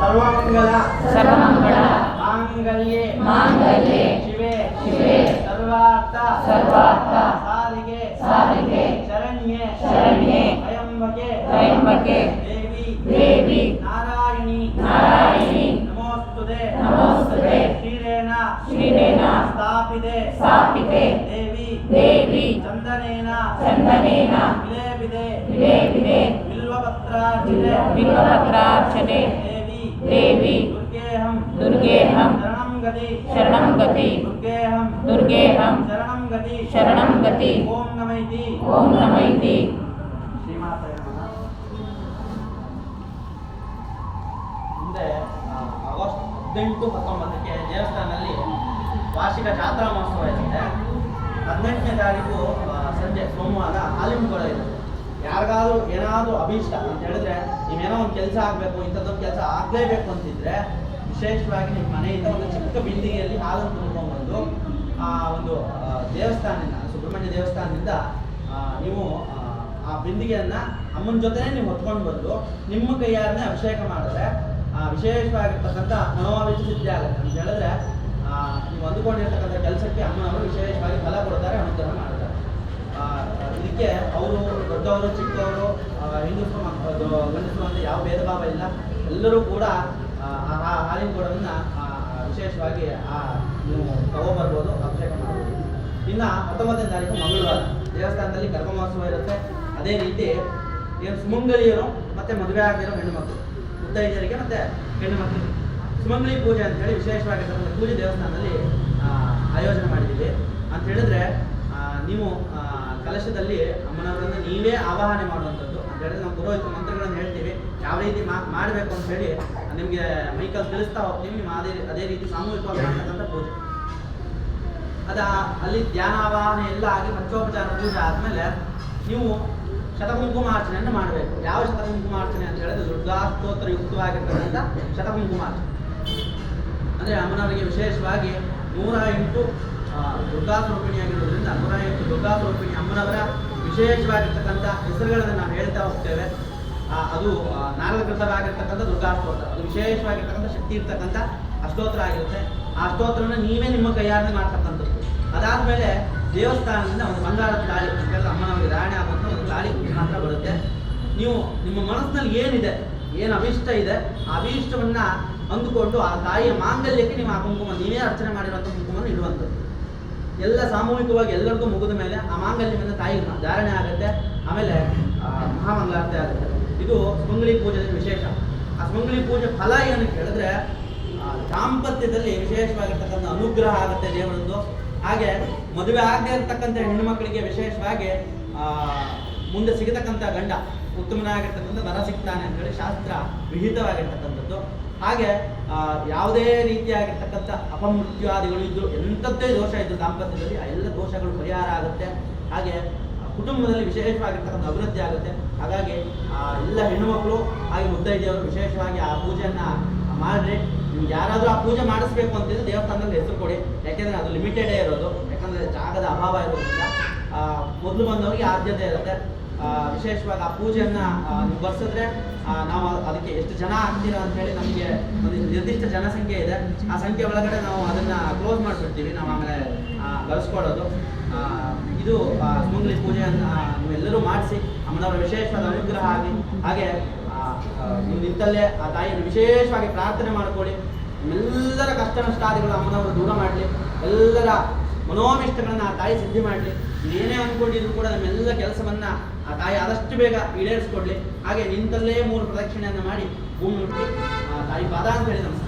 ಸರ್ವಮಂಗಲ ಸರ್ವಮಂಗಳ ಮಾಂಗಲ್ಯೆ. ಮಾಂಗಲ್ಯೆ. ಶಿವೆ. ಶಿವೆ. ಸರ್ವಾರ್ಥ. ಸರ್ವಾರ್ಥ. ಸಾರಿಗೆ. ಸಾರಿಗೆ. ಶರಣ್ಯೆ. ಶರಣ್ಯೆ. ಅಯಂಬಕೆ. ಅಯಂಬಕೆ. ದೇವಿ. ದೇವಿ. ನಾರಾಯಣಿ. ನಾರಾಯಣಿ. ಸ್ಥಾಪಿತೆ ದೇವಿ ದೇವಿ ಚಂದನೇನ ಚಂದನೇನ ವಿಲೇಪಿದೆ ವಿಲೇಪಿದೆ ಬಿಲ್ವಪತ್ರಾರ್ಚಿತೆ ಬಿಲ್ವಪತ್ರಾರ್ಚನೆ ದೇವಿ ದೇವಿ ದುರ್ಗೇಹಂ ದುರ್ಗೇಹಂ ಶರಣಂ ಗತಿ ಶರಣಂ ಗತಿ ದುರ್ಗೇಹಂ ದುರ್ಗೇಹಂ ಶರಣಂ ಗತಿ ಶರಣಂ ಗತಿ ಓಂ ನಮೈತಿ ಓಂ ನಮೈತಿ ಶ್ರೀಮಾತೆಯ ನಮಃ. ಮುಂದೆ ಆ, ಆಗಸ್ಟ್ ಹದಿನೆಂಟು ಹತ್ತೊಂಬತ್ತಕ್ಕೆ ದೇವಸ್ಥಾನದಲ್ಲಿ ವಾರ್ಷಿಕ ಜಾತ್ರಾ ಮಹೋತ್ಸವ ಇರುತ್ತೆ ಹದಿನೆಂಟನೇ ತಾರೀಕು ಸಂಜೆ ಸೋಮವಾರ ಹಾಲಿಮುಗಳ ಇದೆ ಯಾರಿಗಾದ್ರೂ ಏನಾದರೂ ಅಭೀಷ್ಟ ಅಂತ ಹೇಳಿದ್ರೆ ನೀವೇನೋ ಒಂದು ಕೆಲಸ ಆಗಬೇಕು ಇಂಥದ್ದೊಂದು ಕೆಲಸ ಆಗಲೇಬೇಕು ಅಂತಿದ್ರೆ ವಿಶೇಷವಾಗಿ ನಿಮ್ಮ ಮನೆಯಿಂದ ಒಂದು ಚಿಕ್ಕ ಬಿಲ್ಡಿಂಗಲ್ಲಿ ಹಾಲನ್ನು ತುಂಬಿಕೊಂಡ್ಬಂದು ಆ ಒಂದು ದೇವಸ್ಥಾನದಿಂದ ಸುಬ್ರಹ್ಮಣ್ಯ ದೇವಸ್ಥಾನದಿಂದ ನೀವು ಆ, ಬಿಂದಿಗೆಯನ್ನು ಅಮ್ಮನ ಜೊತೆನೇ ನೀವು ಹೊತ್ಕೊಂಡು ಬಂದು ನಿಮ್ಮ ಕೈಯಾರನ್ನೇ ಅಭಿಷೇಕ ಮಾಡಿದ್ರೆ ವಿಶೇಷವಾಗಿರ್ತಕ್ಕಂಥ ಮನೋವಿಚ್ಚ ಸಿದ್ಧಿ ಆಗುತ್ತೆ. ಅಂತ ಹೇಳಿದ್ರೆ ನೀವು ಅಂದುಕೊಂಡಿರ್ತಕ್ಕಂಥ ಕೆಲಸಕ್ಕೆ ಅಮ್ಮನವರು ವಿಶೇಷವಾಗಿ ಫಲ ಕೊಡ್ತಾರೆ ಅನುಗ್ರಹ ಮಾಡ್ತಾರೆ. ಇದಕ್ಕೆ ಅವರು ದೊಡ್ಡವರು ಚಿಕ್ಕವರು ಹಿಂದೂ ಮಕ್ಕಳು ಗಂಡಸರು ಅಂತ ಯಾವ ಭೇದ ಭಾವ ಇಲ್ಲ. ಎಲ್ಲರೂ ಕೂಡ ಆ, ಹಾಲಿನ ಆ, ವಿಶೇಷವಾಗಿ ಆ ನೀವು ತಗೋಬರ್ಬೋದು ಅಭಿಷೇಕ ಮಾಡ್ಬೋದು. ಇನ್ನು ಹತ್ತೊಂಬತ್ತನೇ ತಾರೀಕು ಮಂಗಳವಾರ. ದೇವಸ್ಥಾನದಲ್ಲಿ ಗರ್ಭ ಮಹೋತ್ಸವ ಇರುತ್ತೆ. ಅದೇ ರೀತಿ ಏನು ಸುಮಂಗಲಿಯರು ಮತ್ತೆ ಮದುವೆ ಆಗಿರೋ ಹೆಣ್ಣುಮಕ್ಕಳು ಮುತ್ತೈದೆಯರಿಗೆ ಮತ್ತೆ ಹೆಣ್ಣು ಮಕ್ಕಳಿಗೆ ಸುಮಂಗಲಿ ಪೂಜೆ ಅಂತ ಹೇಳಿ ವಿಶೇಷವಾಗಿರ್ತಕ್ಕಂಥ ಪೂಜೆ ದೇವಸ್ಥಾನದಲ್ಲಿ ಆಯೋಜನೆ ಮಾಡಿದ್ದೀವಿ. ಅಂತ ಹೇಳಿದ್ರೆ ನೀವು ಕಲಶದಲ್ಲಿ ಅಮ್ಮನವರನ್ನ ನೀವೇ ಆವಾಹನೆ ಮಾಡುವಂಥದ್ದು. ಅಂತ ಹೇಳಿದ್ರೆ ನಾವು ಪುರೋಹಿತ ಮಂತ್ರಗಳನ್ನು ಹೇಳ್ತೀವಿ. ಯಾವ ರೀತಿ ಮಾಡಬೇಕು ಅಂತ ಹೇಳಿ ನಿಮಗೆ ಮೈಕಲ್ ತಿಳಿಸ್ತಾ ಹೋಗ್ತೀವಿ ನಿಮ್ಮ ಅದೇ ಅದೇ ರೀತಿ ಸಾಮೂಹಿಕವಾಗಿ ಮಾಡ್ತಕ್ಕಂಥ ಪೂಜೆ. ಅದ, ಅಲ್ಲಿ ಧ್ಯಾನ ಆವಾಹನೆ ಎಲ್ಲ ಆಗಿ ಪಂಚೋಪಚಾರ ಪೂಜೆ ಆದಮೇಲೆ ನೀವು ಶತಕುಂಕುಮಾರ್ಚನೆಯನ್ನು ಮಾಡಬೇಕು. ಯಾವ ಶತಕುಂಕುಮಾರ್ಚನೆ ಅಂತ ಹೇಳಿದ್ರೆ ದುರ್ಗಾ ಸ್ತೋತ್ರ ಯುಕ್ತವಾಗಿರ್ತಕ್ಕಂಥ ಶತಕುಂಕುಮಾರ್ಚನೆ ಅಂದರೆ ಅಮ್ಮನವರಿಗೆ ವಿಶೇಷವಾಗಿ ನೂರ ಎಂಟು ದುರ್ಗಾ ಸ್ವರೂಪಿಣಿಯಾಗಿರೋದ್ರಿಂದ ನೂರ ಎಂಟು ದುರ್ಗಾ ಅಮ್ಮನವರ ವಿಶೇಷವಾಗಿರ್ತಕ್ಕಂಥ ಹೆಸರುಗಳನ್ನು ನಾವು ಹೇಳ್ತಾ ಹೋಗ್ತೇವೆ. ಅದು ಆ, ನಾರದಕೃತವಾಗಿರ್ತಕ್ಕಂಥ ದುರ್ಗಾ ಸ್ತೋತ್ರ ಅದು ವಿಶೇಷವಾಗಿರ್ತಕ್ಕಂಥ ಶಕ್ತಿ ಇರ್ತಕ್ಕಂಥ ಅಷ್ಟೋತ್ರ ಆಗಿರುತ್ತೆ. ಆ ಸ್ತೋತ್ರನ ನೀವೇ ನಿಮ್ಮ ಕೈಯಾರನೆ ಮಾಡ್ತಕ್ಕಂಥದ್ದು. ಅದಾದಮೇಲೆ ದೇವಸ್ಥಾನದಿಂದ ಒಂದು ಬಂಗಾರದ ತಾಳಿ ಅಮ್ಮನವರಿಗೆ ಧಾರಣೆ ಆಗುವಂಥ ಒಂದು ತಾಳಿ ಮಾತ್ರ ಬರುತ್ತೆ. ನೀವು ನಿಮ್ಮ ಮನಸ್ಸಿನಲ್ಲಿ ಏನಿದೆ ಏನು ಅವಿಷ್ಟ ಇದೆ? ಆ ಅಭೀಷ್ಟವನ್ನ ಅಂದುಕೊಂಡು ಆ ತಾಯಿಯ ಮಾಂಗಲ್ಯಕ್ಕೆ ನೀವು ಆ ಕುಂಕುಮ ನೀವೇ ಅರ್ಚನೆ ಮಾಡಿರುವಂಥ ಕುಂಕುಮವನ್ನು ಇಡುವಂಥದ್ದು. ಎಲ್ಲ ಸಾಮೂಹಿಕವಾಗಿ ಎಲ್ಲರಿಗೂ ಮುಗಿದ ಮೇಲೆ ಆ ಮಾಂಗಲ್ಯವನ್ನು ತಾಯಿಗೆ ಧಾರಣೆ ಆಗುತ್ತೆ ಆಮೇಲೆ ಆ, ಮಹಾಮಂಗಳಾರತಿ ಆಗುತ್ತೆ. ಇದು ಸ್ಮಂಗಳಿ ಪೂಜೆ ವಿಶೇಷ. ಆ ಸ್ಮಂಗಳಿ ಪೂಜೆ ಫಲ ಏನು ಕೇಳಿದ್ರೆ ದಾಂಪತ್ಯದಲ್ಲಿ ವಿಶೇಷವಾಗಿರ್ತಕ್ಕಂಥ ಅನುಗ್ರಹ ಆಗುತ್ತೆ ದೇವರದ್ದು. ಹಾಗೆ ಮದುವೆ ಆಗದೆ ಇರತಕ್ಕಂಥ ಹೆಣ್ಣುಮಕ್ಕಳಿಗೆ ವಿಶೇಷವಾಗಿ ಆ, ಮುಂದೆ ಸಿಗತಕ್ಕಂಥ ಗಂಡ ಉತ್ತಮನಾಗಿರ್ತಕ್ಕಂಥ ವರ ಸಿಗ್ತಾನೆ ಅಂತೇಳಿ ಶಾಸ್ತ್ರ ವಿಹಿತವಾಗಿರ್ತಕ್ಕಂಥದ್ದು. ಹಾಗೆ ಯಾವುದೇ ರೀತಿಯಾಗಿರ್ತಕ್ಕಂಥ ಅಪಮೃತ್ಯುವಾದಿಗಳು ಇದ್ರು, ಎಂಥದ್ದೇ ದೋಷ ಇದ್ದು ದಾಂಪತ್ಯದಲ್ಲಿ, ಆ ಎಲ್ಲ ದೋಷಗಳು ಪರಿಹಾರ ಆಗುತ್ತೆ. ಹಾಗೆ ಕುಟುಂಬದಲ್ಲಿ ವಿಶೇಷವಾಗಿರ್ತಕ್ಕಂಥ ಅಭಿವೃದ್ಧಿ ಆಗುತ್ತೆ. ಹಾಗಾಗಿ ಎಲ್ಲ ಹೆಣ್ಣುಮಕ್ಕಳು ಹಾಗೆ ಮುತ್ತೈದೆಯವರು ವಿಶೇಷವಾಗಿ ಆ ಪೂಜೆಯನ್ನು ಮಾಡ್ರಿ ನಿಮ್ಗೆ ಯಾರಾದರೂ ಆ ಪೂಜೆ ಮಾಡಿಸ್ಬೇಕು ಅಂತಿದ್ರೆ ದೇವಸ್ಥಾನದಲ್ಲಿ ಹೆಸರು ಕೊಡಿ. ಯಾಕೆಂದರೆ ಅದು ಲಿಮಿಟೆಡೇ ಇರೋದು. ಯಾಕಂದ್ರೆ ಜಾಗದ ಅಭಾವ ಇರೋದ್ರಿಂದ ಮೊದಲು ಬಂದವರಿಗೆ ಆದ್ಯತೆ ಇರುತ್ತೆ. ವಿಶೇಷವಾಗಿ ಆ ಪೂಜೆಯನ್ನ ನೀವು ಬರ್ಸಿದ್ರೆ ನಾವು ಅದಕ್ಕೆ ಎಷ್ಟು ಜನ ಆಗ್ತೀರಾ ಅಂತ ಹೇಳಿ ನಮಗೆ ಒಂದು ನಿರ್ದಿಷ್ಟ ಜನಸಂಖ್ಯೆ ಇದೆ. ಆ ಸಂಖ್ಯೆ ಒಳಗಡೆ ನಾವು ಅದನ್ನ ಕ್ಲೋಸ್ ಮಾಡಿಬಿಡ್ತೀವಿ. ನಾವು ಆಮೇಲೆ ಆ, ಬಳಸ್ಕೊಳ್ಳೋದು ಇದು ಆ, ಪೂಜೆಯನ್ನು ನೀವೆಲ್ಲರೂ ಮಾಡಿಸಿ ಅಮ್ಮನವರ ವಿಶೇಷವಾದ ಅನುಗ್ರಹ ಆಗಿ ಹಾಗೆ ನೀವು ನಿಂತಲ್ಲೇ ಆ ತಾಯಿಯನ್ನು ವಿಶೇಷವಾಗಿ ಪ್ರಾರ್ಥನೆ ಮಾಡ್ಕೊಳ್ಳಿ. ನಿಮ್ಮೆಲ್ಲರ ಕಷ್ಟ ನಷ್ಟಾದಿಗಳು ಅಮ್ಮನವರು ದೂರ ಮಾಡಲಿ. ಎಲ್ಲರ ಮನೋಮಿಷ್ಟಗಳನ್ನು ಆ ತಾಯಿ ಸಿದ್ಧಿ ಮಾಡಲಿ. ಏನೇ ಅಂದ್ಕೊಂಡಿದ್ರು ಕೂಡ ನಮ್ಮೆಲ್ಲ ಕೆಲಸವನ್ನ ಆ ತಾಯಿ ಆದಷ್ಟು ಬೇಗ ಈಡೇರಿಸ್ಕೊಡ್ಲಿ. ಹಾಗೆ ನಿಂತಲ್ಲೇ ಮೂರು ಪ್ರದಕ್ಷಿಣೆಯನ್ನು ಮಾಡಿ ಭೂಮಿ ಆ ತಾಯಿ ಪಾದ ಅಂತ ಹೇಳಿ ನಮಸ್ಕಾರ.